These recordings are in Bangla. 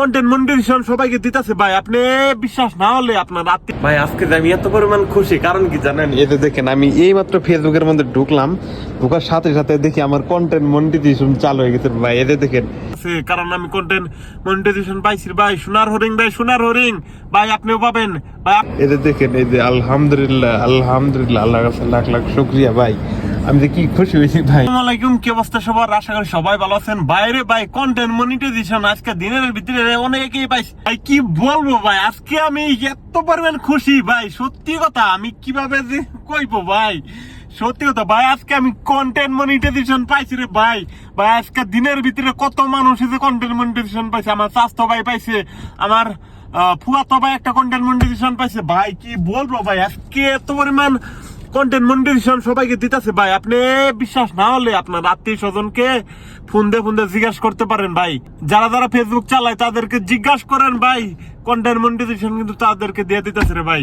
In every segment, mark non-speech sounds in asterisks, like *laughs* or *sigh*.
কন্টেন্ট মনিটাইজেশন সবাইকে দিতেছে। ভাই আপনি বিশ্বাস না হলে আপনার আত্মীয় ভাই আজকে যে আমি এত পরিমাণ খুশি কারণ কি জানেন? এতে দেখেন আমি এই মাত্র ফেসবুকের মধ্যে ঢুকলাম। ঢুকার সাথে সাথে দেখি আমার কন্টেন্ট মনিটাইজেশন চালু হয়ে গেছে। ভাই এতে দেখেন। কারণ আমি কন্টেন্ট মনিটাইজেশন পাইছি ভাই। সোনার হরিং ভাই সোনার হরিং ভাই আপনিও পাবেন। ভাই আপ- এতে দেখেন এই যে আলহামদুলিল্লাহ আলহামদুলিল্লাহ আল্লাহর কাছে লাখ লাখ শুক্রিয়া ভাই। আমি খুশি হয়েছি ভাই। কি অবস্থা সবার? আশা করি সবাই ভালো আছেন। বাইরে ভাই কন্টেন্ট মনিটাইজেশন আজকে দিনের ভিতরে অনেকেই ভাই কি বলব ভাই? আজকে আমি এত খুশি ভাই, সত্যি কথা। আমি কীভাবে যে কইবো ভাই? সত্যি কথা ভাই, আজকে আমি কন্টেন্ট মনিটাইজেশন পাইছি রে ভাই। ভাই, আজকে দিনের ভিতরে কত মানুষ যে কন্টেন্ট মনিটাইজেশন পাইছে? আমার স্বাস্থ্য ভাই পাইছে, আমার ফুয়াতো ভাই একটা কন্টেন্ট মনিটাইজেশন পাইছে। ভাই, কি বলব ভাই? আজকে এত পরিমাণ কন্টেন্ট মনিটাইজেশন সবাইকে দিতেছে ভাই। আপনি বিশ্বাস না হলে আপনার আত্মীয় স্বজনকে ফোন দিয়ে ফোন করতে পারেন ভাই। যারা যারা ফেসবুক চালায় তাদেরকে জিজ্ঞাসা করেন ভাই। কন্টেন্ট মনিটাইজেশন কিন্তু তাদেরকে দিয়ে দিতেছে রে ভাই।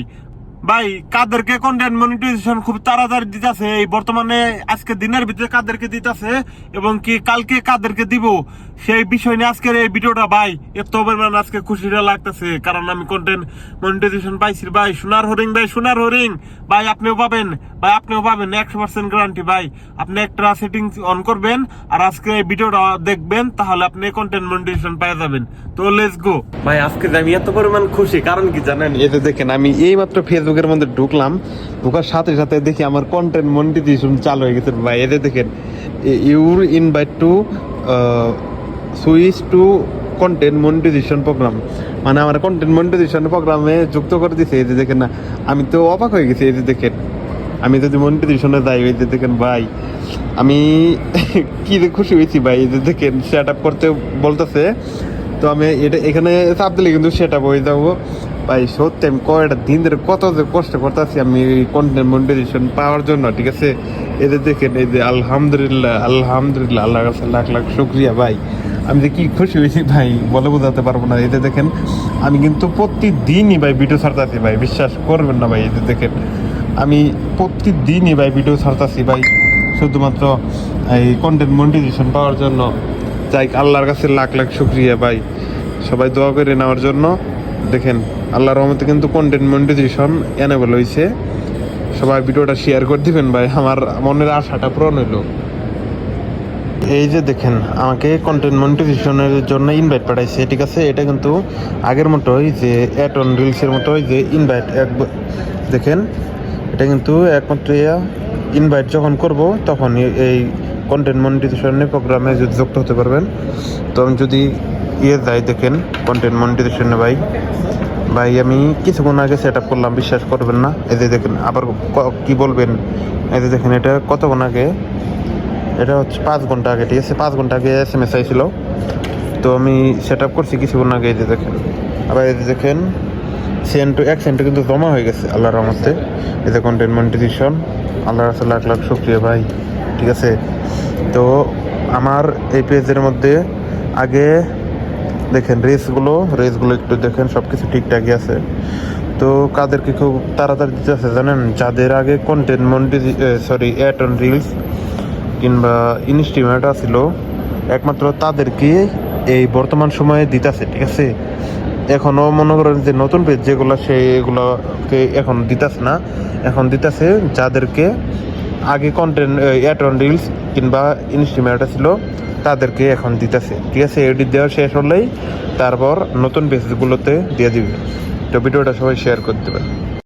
ভাই, কাদেরকে কন্টেন্ট মনিটাইজেশন খুব তাড়াতাড়ি দিতেছে। এই বর্তমানে আজকে দিনের ভিতরে কাদেরকে দিতেছে এবং কি কালকে কাদেরকে দিব? সেই বিষয় নিয়ে আজকের এই ভিডিওটা ভাই, এত পরিমাণ আজকে খুশিটা লাগতেছে। কারণ আমি কন্টেন্ট মনিটাইজেশন পাইছি ভাই। সোনার হরিং ভাই, সোনার হরিং ভাই, আপনিও পাবেন। ভাই, আপনিও পাবেন। একশো পার্সেন্ট গ্যারান্টি ভাই। আপনি একটা সেটিং অন করবেন আর আজকে এই ভিডিওটা দেখবেন, তাহলে আপনি কন্টেন্ট মনিটাইজেশন পেয়ে যাবেন। তো লেটস গো ভাই, আজকে আমি এত পরিমাণ খুশি, কারণ কি জানেন? এতে দেখেন, আমি এই মাত্র ফেসবুকের মধ্যে ঢুকলাম, ঢুকার সাথে সাথে দেখি আমার কন্টেন্ট মনিটাইজেশন চালু হয়ে গেছে। ভাই এতে দেখেন your invite to switch to content monetisation programme মানে আমার কন্টেন্ট মনিটাইজেশন প্রোগ্রামে যুক্ত করে দিছে, এই যে দেখেন না, আমি তো অবাক হয়ে গেছি, এই যে দেখেন। আমি যদি মনিটাইজেশনে যাই, এই যে দেখেন ভাই, আমি *laughs* কি খুশি হয়েছি ভাই, এই যে দেখেন সেট আপ করতে বলতেছে। তো আমি এটা এখানে চাপ দিলে কিন্তু সেট আপ হয়ে যাব। ভাই, সত্যি আমি কয়টা দিন ধরে কত যে কষ্ট করতেছি আমি এই কন্টেন্ট মনিটাইজেশন পাওয়ার জন্য, ঠিক আছে? এদের দেখেন, এই যে আলহামদুলিল্লাহ আলহামদুলিল্লাহ, আল্লাহর কাছে লাখ লাখ শুক্রিয়া ভাই। আমি যে কী খুশি হয়েছি ভাই, বলে বোঝাতে পারব না। এতে দেখেন, আমি কিন্তু প্রতিদিনই ভাই ভিডিও ছাড়তেছি ভাই, বিশ্বাস করবেন না ভাই এতে দেখেন। আমি প্রতিদিনই ভাই ভিডিও ছাড়তেছি ভাই, শুধুমাত্র এই কন্টেন্ট মনিটাইজেশন পাওয়ার জন্য। যাই আল্লাহর কাছে লাখ লাখ শুক্রিয়া ভাই। সবাই দোয়া করে নেওয়ার জন্য। দেখেন আল্লাহর রহমতে কিন্তু কন্টেন্ট মনিটাইজেশন এনেবল হয়েছে সবাই ভিডিওটা শেয়ার করে দিবেন ভাই, আমার মনের আশাটা পূরণ হইল। এই যে দেখেন, আমাকে কন্টেন্ট মনিটাইজেশনের জন্য ইনভাইট পাঠাইছে, ঠিক আছে? এটা কিন্তু আগের মতোই যে অ্যাট অন রিলসের মতোই যে ইনভাইট এক দেখেন, এটা কিন্তু একমাত্র ইনভাইট যখন করব তখন এই কন্টেন্ট মনিটাইজেশনের প্রোগ্রামে যদি যুক্ত হতে পারবেন। তখন যদি ইয়ে যাই দেখেন কন্টেন্ট মনিটাইজেশনে ভাই ভাই, আমি কিছুক্ষণ আগে সেট আপ করলাম, বিশ্বাস করবেন না। এই যে দেখেন, আবার ক- বলবেন? এই যে দেখেন, এটা কতক্ষণ আগে? এটা হচ্ছে পাঁচ ঘণ্টা আগে, ঠিক আছে? পাঁচ ঘণ্টা আগে এস এম এস আইছিল। তো আমি সেট আপ করছি কিছুক্ষণ আগে, এই যে দেখেন। আবার এই যে দেখেন সেন্ট এক সেন্ট কিন্তু জমা হয়ে গেছে, আল্লাহর রহমতে। এই যে কন্টেন্ট মনিটাইজেশন আল্লাহর কাছে লাখ লাখ শুক্রিয়া ভাই, ঠিক আছে? তো আমার এই পেজের মধ্যে আগে দেখেন, রেসগুলো রেসগুলো একটু দেখেন সব কিছু ঠিকঠাকই আছে। তো কাদেরকে খুব তাড়াতাড়ি দিতে আছে, জানেন? যাদের আগে content monetise sorry at on reels কিংবা ইনস্টিমেট ছিল একমাত্র তাদেরকে এই বর্তমান সময়ে দিতেছে ঠিক আছে? এখনও মনে করেন যে নতুন পেজ যেগুলো সেগুলোকে এখন দিতেছে না? এখন দিতেছে যাদেরকে আগে কন্টেন্ট অন রিলস কিংবা ইনস্টিমেট ছিল, তাদেরকে এখন দিতেছে। ঠিক আছে এডিট দেওয়া শেষ হলেই তারপর নতুন পেজগুলোতে দিয়ে দিবে। তো ভিডিওটা সবাই শেয়ার করে দেবেন।